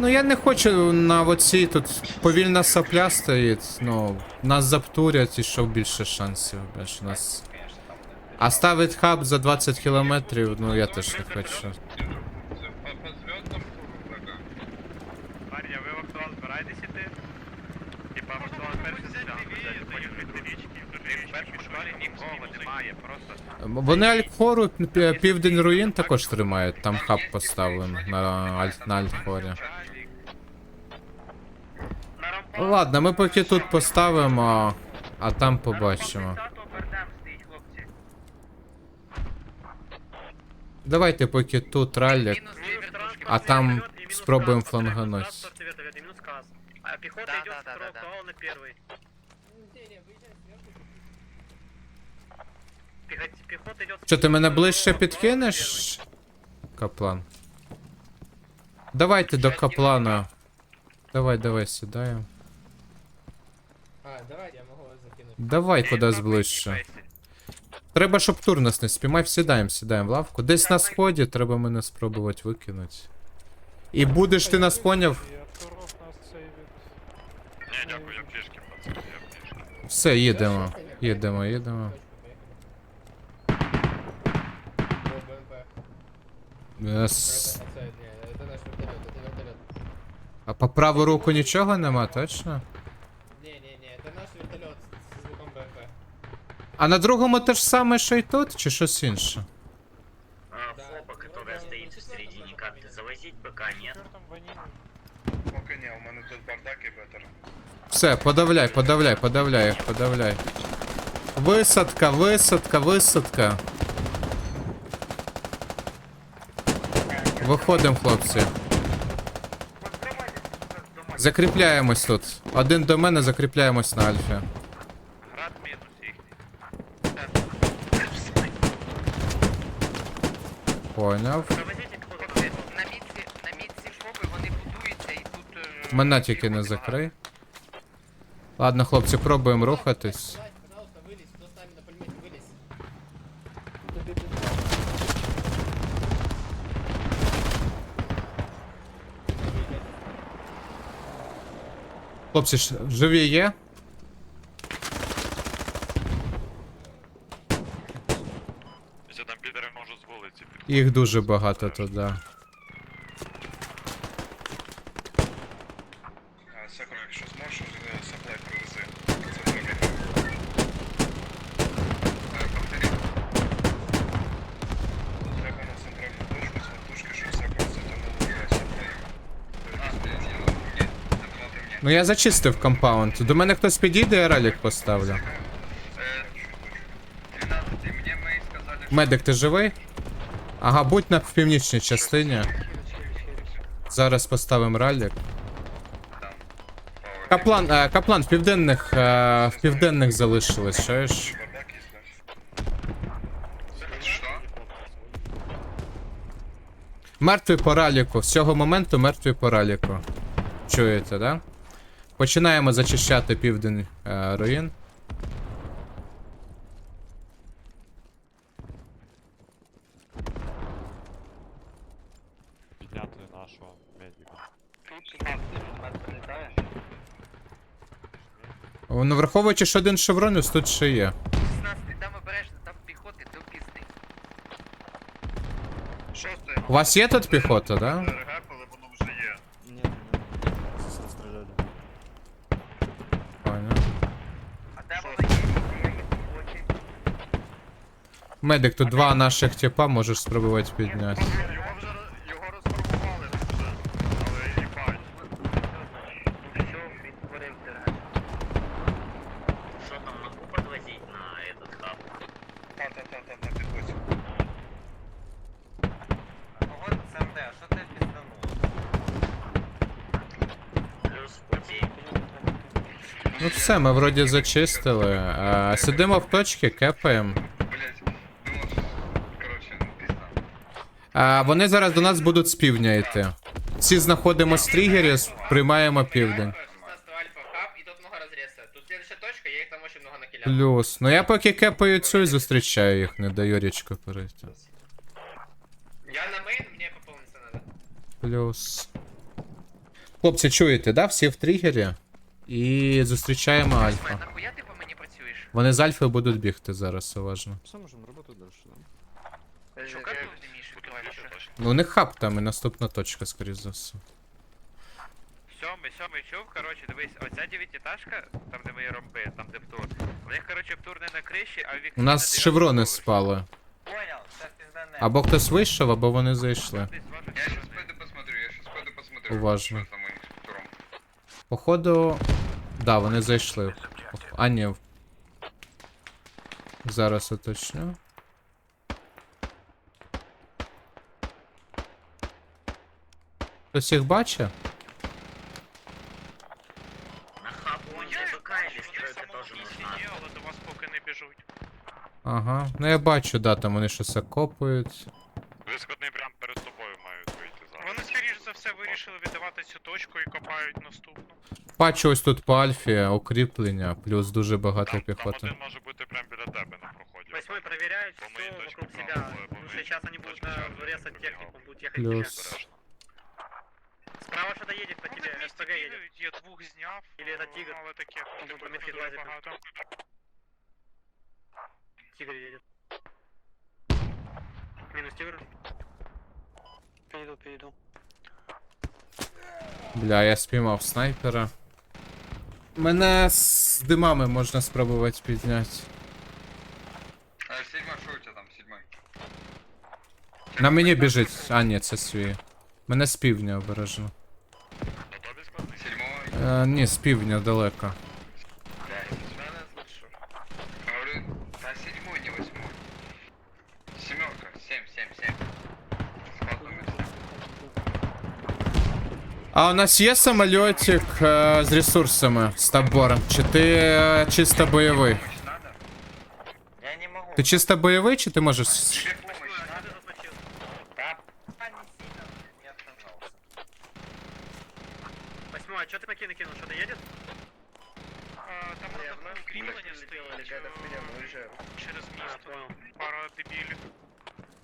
Ну я не хочу на оцій тут повільна сапля стоїть. Ну, нас заптурять і що більше шансів, що нас. А ставить хаб за 20 кілометрів, ну я теж не хочу. Марія, ви в актуал збираєтесь іти? Типа в актуал перший. Вони Альхору пі- південь руїн також тримають, там хаб поставлений на, Аль- на Альхорі. Ладно, ми поки тут поставимо, а там побачимо. Давайте поки тут раллік, а там спробуємо флангануть. А пехота идет да, второй, да, да. колонна первый. Що, ти мене ближче підкинеш? Каплан. Давайте до каплана. Давай, давай, сідаємо. А, давай, я могу закинуть. Давай кудись ближче. Треба, щоб тур нас не спіймав. Сідаємо, сідаємо в лавку. Десь на сході треба мене спробувати викинути. І будеш ти нас поняв? Не, дякую, я пішки, пацан, я пішки. Все, їдемо. Їдемо, їдемо. О, БМП. Ес. Это, это, не, это наш вертолет, это вертолет. А по праву руку нічого нема, точно? А на другому те ж саме, що й тут, чи щось інше? А, фоба, которая стоит в середине карты, завозить БК нет. Поки ні, у мене тут бардак і бетер. Все, подавляй, подавляй, подавляй їх, подавляй. Висадка, висадка, висадка. Виходимо, хлопці. Закріпляємось тут. Один до мене, закріпляємось на альфі. Град мінус їхній. Поняв. Завозите пехоту. На мітці, на мітці фоби вони будуються і тут... е, Мене тільки не закрий. Ладно, хлопці, пробуємо рухатись. Вылазь, пожалуйста, вылезь, кто с нами на пулемете, вылезь. Хлопці, ж- живі є? Якщо там підери можуть з вулиці під... Їх дуже багато туди. А, Секур, якщо зможеш, саплай привези. Це треба. Е, повтори. Треба на центральну точку з вертушки, щоб секур затягнули на саплай. Ну я зачистив компаунд. До мене хтось підійде, я ралік поставлю. Медик, ти живий? Ага, будь на північній частині. Зараз поставимо ралік. Каплан, е, каплан в південних, е, в південних залишилось, чуєш? Мертвий по раліку. З цього моменту мертвий по раліку. Чуєте, да? Починаємо зачищати південь е, руїн. Підняти нашого медика. Ну, враховуючи, що один шевронюс тут ще є. 16, там обережно, там піхоти до пізди. У вас є тут піхота, да? РГ, коли воно вже. Медик, тут два наших типа, можеш спробувати підняти. Його вже його розформували вже. Але їбать. Все, відтворив тираж. Що там, могу подвозить на этот хаб? Та-та-та-та, на підході. Ого, це де, що ти пізданув? Плюс в путі. Ну все, ми вроді зачистили. Е, сидимо в точці, кепаємо. А вони зараз до нас будуть з півдня йти. Всі знаходимось в тригері, приймаємо південь. 16 альфа хаб, и тут много разреса. Тут следующая точка, я их там очень много накилял. Плюс. Ну я поки кепаю цю і зустрічаю їх, не даю річку перейти. Я на мейн, мне пополниться надо. Плюс. Хлопці, чуєте, да? Всі в тригері. І зустрічаємо Альфа. нахуя ти по мені працюєш? Вони з Альфою будуть бігти зараз, уважно. Все, можем работать дальше, да? Шукати не вмієш. Ну, у них хаб там і наступна точка, скоріш за все. Сьомий, сьомий чув, коротше, дивись, оця дев'ятиэтажка, там де мої ромби, там де птур. У них, коротше, птур не на криші, а в вікні У нас на шеврони спали. Понял, сейчас пизданем. Або хтось вийшов, або вони зайшли. Я шеврони. пойду посмотрю, я сейчас пойду посмотрю. Уважно. Что там у них с туром. Походу. Да, вони зайшли. А, ні. Зараз уточню. Хтось їх бачить? Ага. Ну я бачу, да, там вони щось окопують. Висходний прямо перед тобою мають вийти зараз. Вони, скоріш за все, вирішили віддавати цю точку і копають наступну. Бачу ось тут по альфі укріплення, плюс дуже багато Там, там піхоти. один може бути прямо біля тебе на проході. Восьмой проверяет По все точке вокруг себя. по- по Ну, моей сейчас они будут точке на прямо резать пробегал. технику, будут ехать Плюс. к тебе. Справа что-то едет по тебе, СПГ едет. Я двох зняв, Или це тігр? але таке, типу, по дуже лазить. багато. Тигр едет. Минус тигр. Перейду, перейду. Бля, я спіймав снайпера. Мене з димами можна спробувати підняти. А, седьмой, что у тебя там, седьмой? На мені біжить. А, ні, це свій. Мене з півдня обережно. Седьмой. Е, ні, з півдня далеко. Говорю, а седьмой, не восьмой. Семерка, семь, семь, семь. Складывается. А у нас є самольотик е, з ресурсами з табором? Чи ти е, чисто бойовий? Надо? Я не могу. Ти чисто бойовий, чи ти можеш. Надо надо? не. Восьмой, а что ты на кинул? Что-то едет? А, Там на таку укріплення стоїть е, через місто. Пара дебілів.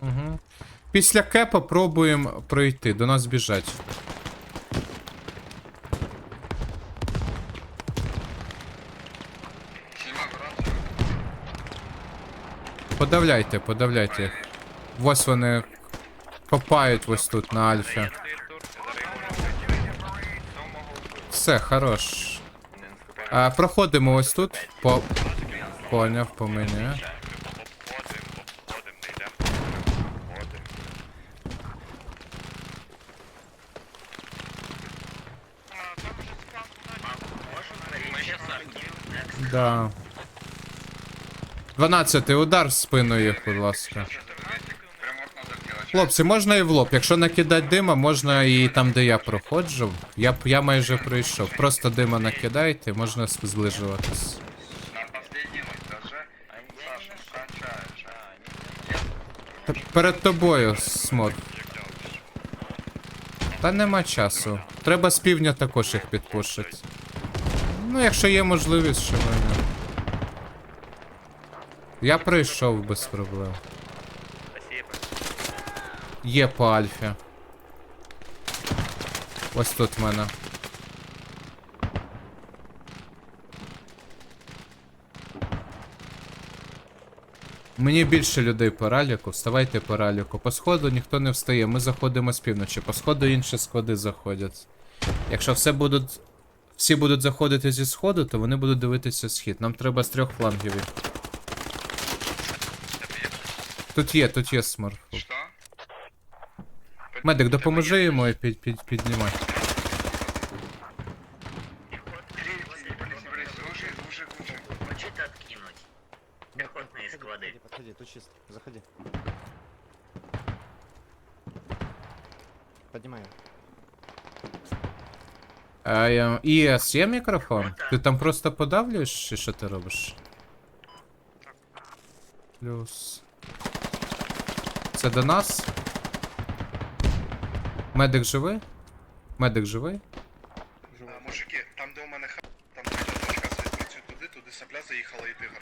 Угу. Після кепа пробуємо пройти, до нас біжать. Седьмой, рацию. Подавляйте, подавляйте. Ось вони копають ось тут на альфі. Все, хорош. А, проходимо ось тут. По... Поняв, по мені. Обходимо, обходимо, не йдемо. Обходимо. А, Там вже склад Можем говорить сейчас Да. 12 удар їх, будь ласка. Хлопці, можна і в лоб. Якщо накидати дима, можна і там, де я проходжу. Я, я майже пройшов. Просто дима накидайте, можна зближуватись. Т- Перед тобою, смор. Та нема часу. Треба з півдня також їх підпушити. Ну, якщо є можливість, що мене. Я пройшов без проблем. Спасибо. Є по альфі. Ось тут в мене. Мені більше людей по раліку, вставайте по раліку. По сходу ніхто не встає, ми заходимо з півночі. По сходу інші сходи заходять. Якщо все будуть. Всі будуть заходити зі сходу, то вони будуть дивитися схід. Нам треба з трьох флангів. їх. Тут є, тут є смарт. Что? Медик, допоможи йому і під, під, піднімати. Слушай, слушай, слушай. Хочет откинуть. Пехотные склады. Подходи, подходи, тут чисто. Заходи. Поднимаю. А, я... ІС є мікрофон? Ти там просто подавлюєш, чи що ти робиш? Плюс. Це до нас? Медик живий? Медик живий? А, мужики, там де у мене ха... Там точка, звідси туди, туди сапля заїхала і тигр.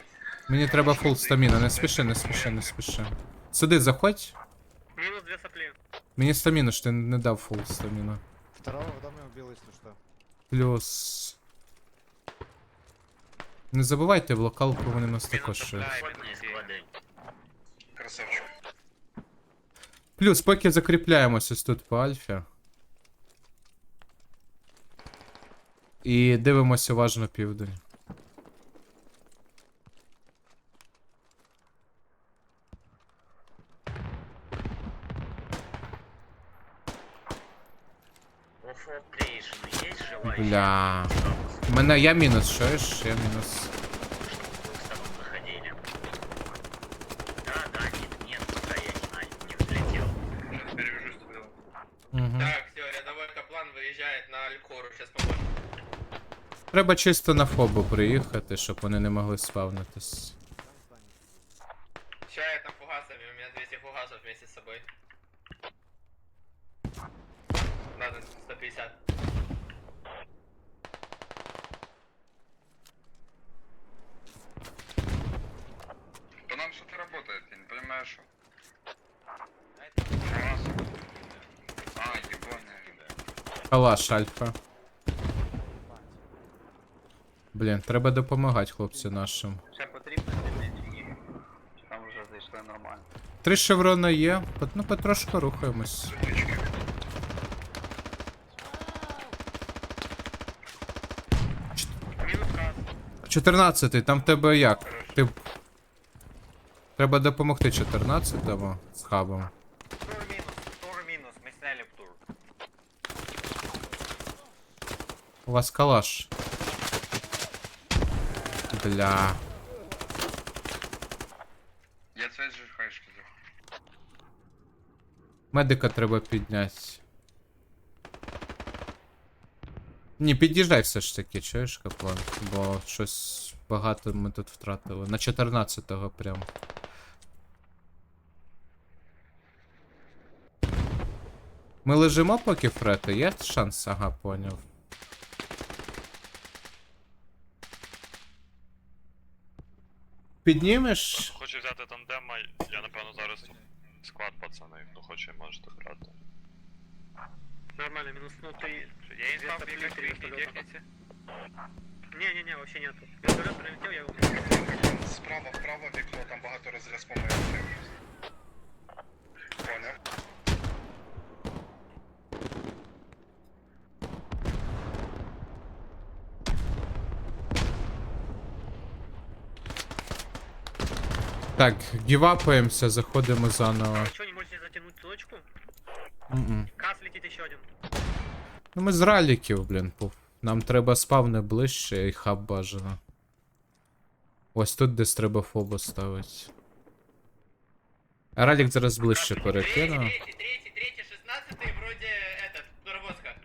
Мені треба фул стаміна, не спіши, не спіши, не спіши. Сюди заходь. Минус две сопли. Мені стаміну ж ти не дав фул стаміна. Второго в доме убил, если что. Плюс. Не забувайте, в локалку вони нас також. ще- Красавчик. Плюс, поки закріпляємось ось тут по альфі. І дивимося уважно південь. Бля. Мене я мінус, чуєш? Я мінус. чтобы с двух сторон заходили. Да, да, нет, нет, пока я знаю, не взлетел. Перевяжусь с тобой. Угу. Так, все, рядовой каплан выезжает на Алькору, сейчас поможем. Треба чисто на фобу приїхати, щоб вони не могли спавнитись. Сейчас я там фугасами, у меня 200 фугасов вместе с собой. Надо 150. По нам что-то работает, я не понимаю, что. А, ебаная. Калаш альфа. Блін, треба допомагати хлопцю нашим. Ще потрібно чи Там вже зайшли нормально. Три шеврона є, ну потрошку рухаємось. Затычки. 14 там в тебе як? Ти... Треба допомогти 14-му з хабом. Тур минус, тур минус, мы сняли тур. У вас калаш. Бля. Я цвет же хаешки за. Медика треба підняти. Ні, під'їжджай все ж таки, чуєш, каплан? Бо щось багато ми тут втратили. На 14-го прям. Ми лежимо поки фрети, є шанс? Ага, поняв. Піднімеш? Хочу взяти тандема, я напевно зараз склад пацани, хто хоче, можете брати. Нормально, минуснутый. Я їм став 200 бігати в їхній техніці. Не-не-не, вообще нету. Вертолет прилетел, я его... Справа, вправо вікно, там багато розрез по моєму. Понял. Так, гівапаємося, заходимо заново. Вы что, не можете затянуть точку? М-м. Кас летит еще один. Ну ми з раліків, блін, пуф. Нам треба спавни ближче і хаб бажано. Ось тут десь треба фобу ставити. А ралік зараз ближче перекину. Третий, третий, третий, третий, шестнадцатый, вроде этот, Дуровозка.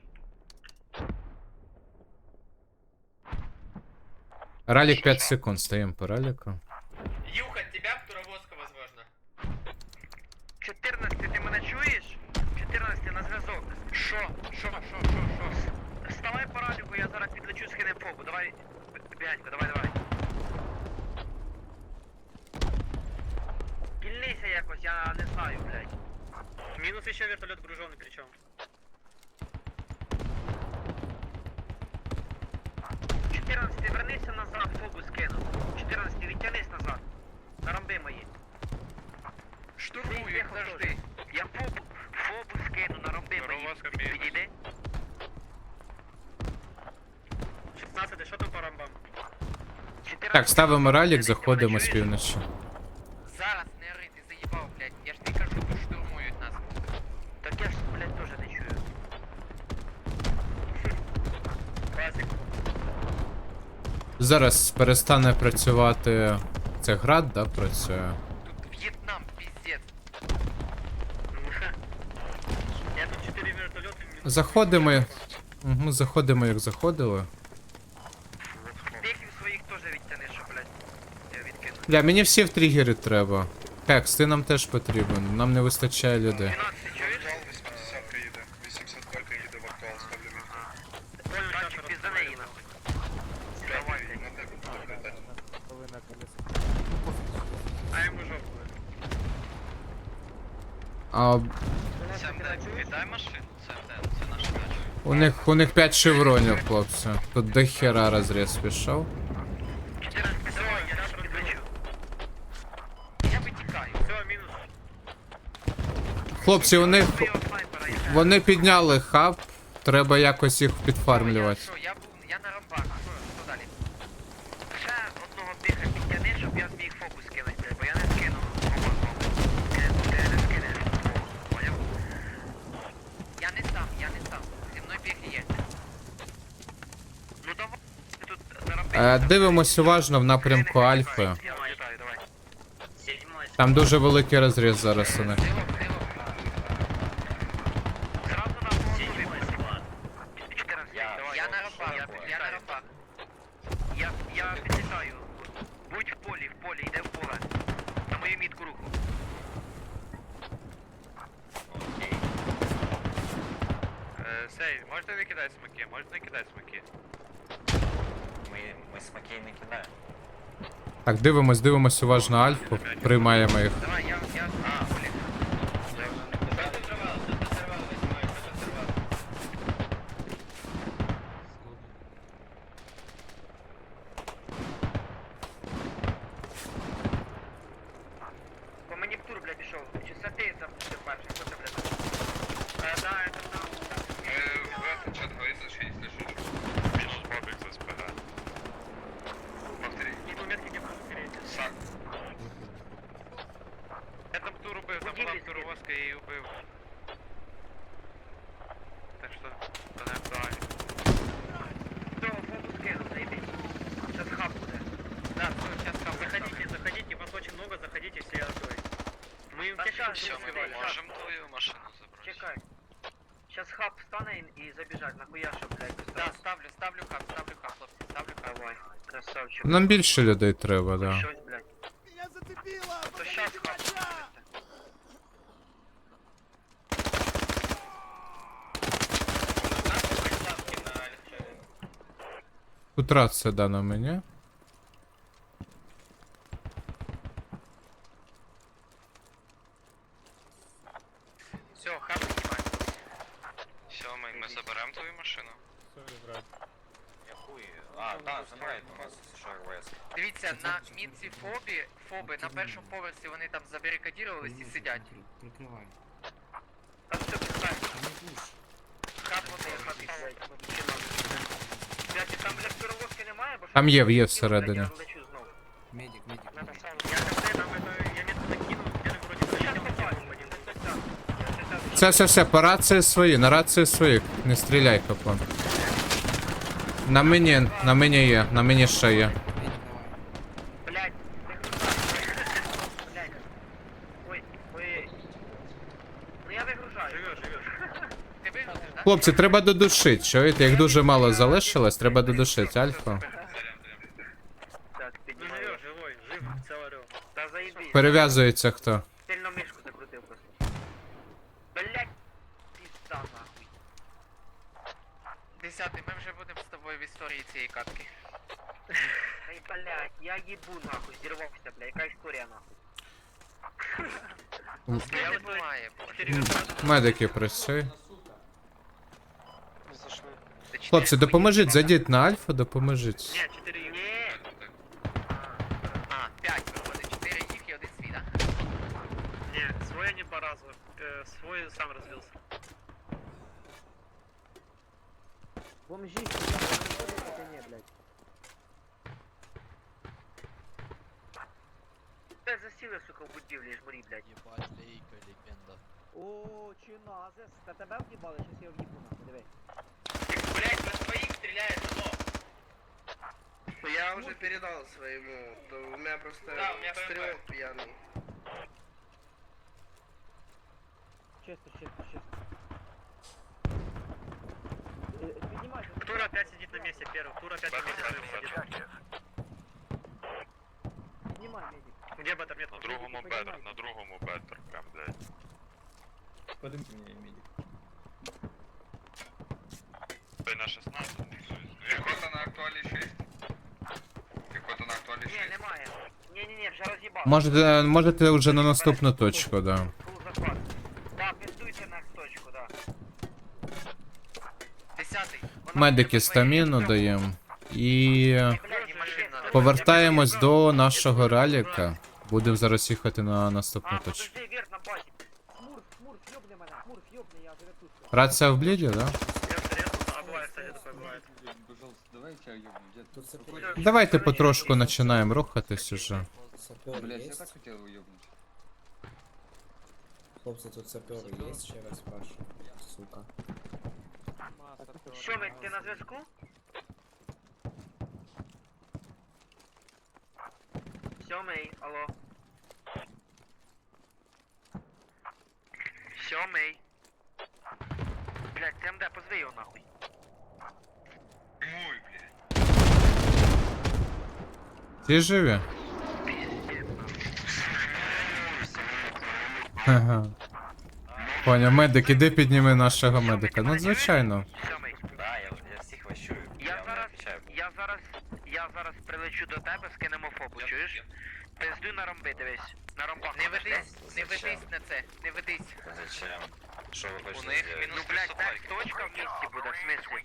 Ралік 5 секунд, стоїмо по раліку. Шо? Шо? Шо? Шо? Шо? Вставай по радіку, я зараз підлечу скинем фобу. Давай, Бянько, давай, давай. Кільнися якось, я не знаю, блядь. Минус еще вертолет груженный причем. Чотирнадцятий, вернися назад, фобу скину. 14, відтянись назад. На рамби мої. Штурмую, завжди. Я фобу, фобу скину на рамби мої. Дуровозка мінус. Підійди. 16 что там по рамбам? 14, Так, ставимо ралік, заходимо з півночі. Зараз не ори, ти заїбав, блядь. Я ж тобі кажу, що штурмують нас. Так я ж, блядь, теж не чую. Классик. Зараз перестане працювати. Це град, да, працює. Тут В'єтнам, піздець. Я тут 4 вертолета. Заходимо. Угу, заходимо, як заходили. Пехів своїх теж відтяни, що, блядь, я відкину. Бля, мені всі в тригери треба. Хекс, ти нам теж потрібен. Нам не вистачає людей. 12, чуєш? Вактуал 80 їде. 82 їде в актуал, ставлю мітку. Понял, Бачу, сейчас пізда неї, нахуй. Давай, блядь. На тебе буде летати. Половина колеса. А У них, у них 5 шевронів, хлопці. Тут до хера розріз пішов. 14 Все, я зараз підлечу. Я витікаю. Все, минус. Хлопці, у них. Вони підняли хаб. Треба якось їх підфармлювати. я я на ромбах, що, що далі? Ще одного биха підтяни, щоб я зміг фокус кинути, бо я не скинув. Поняв? Я сам, я не сам. Зі мною біг є. Ну давай, тут заробиш. Е, дивимось уважно в напрямку Альфи. Там дуже великий розріз зараз у них. Стрілок, стрілок. Зразу на фронту седьмой склад. 14, я на ромбах, я, я на ромбах. Я, я підлітаю. Будь в полі, в полі, йде в поле. На мою мітку руху. Е, Сей, можете не кидати смоки? Можете не кидати смоки? Ми, ми смоки не кидаємо. Так, дивимось, дивимось уважно Альфу. Приймаємо їх. Давай, я, я в там була Будівлі тур скидай. воска, я її убив. Так що, це не актуально. Хто фокус кинув, заебись. Сейчас хаб буде. Да, все, сейчас хаб. Заходите, заходите, вас очень много, заходите все огонь. Мы им Да тяжело щас, успевали. давай, щас. Можемо твою машину забрати. Чекай. Сейчас хаб встане и, и забежать, нахуя, чтоб, блядь, Да, ставлю, ставлю хаб, ставлю хаб, хлопці, ставлю хаб. Давай, красавчик. Нам більше людей треба, да. Щось, Тут рація дана мені. Все, хаб снимай. Сьомий, ми заберемо твою машину? Я хуй. А, да, забирайте, у нас ще РВС. Дивіться, на мітці фобі, фоби на першому поверсі вони там забарикадірувались і сидять. Там все писать. Хаб вони, хаб і Блядь, там для перевозки немає, бо Там є, є я всередині. лечу знов. Медик, медик. Я там сам. Я КП, там это, я метку накинул, где-то вроде Сейчас заметил, один. це так. Я це так. Все, все, все, по рації свої, на рації свої. Не стріляй, капон. На мені, на мені є, на мені ще є. Хлопці, треба додушити, чуєте? Їх дуже мало залишилось, треба додушити Альфу. Перев'язується хто. Сильно мишку закрутив просто. Блять, пізда нахуй. Десятий, ми вже будемо з тобою в історії цієї катки. Ай, блять, я їбу нахуй, зірвався, бля, яка історія нахуй. Я не буває, боже. Медики чотири Хлопці, допоможіть, зайдіть на Альфу, допоможіть. Не, 4 Ні. передал своему, то у меня просто Да, у меня стрелок пьяный. Чисто, чисто, чисто. Е, Піднімайте. Тур опять сидит на месте первый. Тур опять на месте первый сидит. Піднімай, медик. Где бы это метку? На другому бедер, на другому бедер, прям, блядь. Подимте мені, медик. Ти на 16, Пехота на актуале 6. Пехота на актуале Ні, 6. немає. Ні-ні-ні, вже роз'їбав. Можете, можете вже на наступну точку, да. Фул захват. Да, пиздуйте на точку, да. Десятий. медики стаміну даємо. І Блядь, повертаємось до нашого раліка. Будемо зараз їхати на наступну А, точку. подожди, вверх на базі. Смурф, смурф, ёбни мене. Смурф, ёбни, я вже тут. Рація в бліді, да? Давайте потрошку починаємо рухатись уже. Блять, я так хотел уебнуть. Хлопці, тут сапери є, ще раз спрашиваю. Сука. Сьомий, ти на зв'язку? Сьомий, алло. Сьомий. Блядь, ТМД, позви його нахуй. Ой, блядь. Ті живі? Ага. Медик, іди підніми нашого медика. Ну, звичайно. Да, я, я всіх вас. Я зараз, я зараз, я зараз прилечу до тебе, скинемо фобу, чуєш? Пиздуй на ромби, дивись. На ромбах. Не ведись, не ведись на це, не ведись. Зачем? Що ви У хочете них зробити? мінус Ну, блядь, так точка в місті буде, в смислі.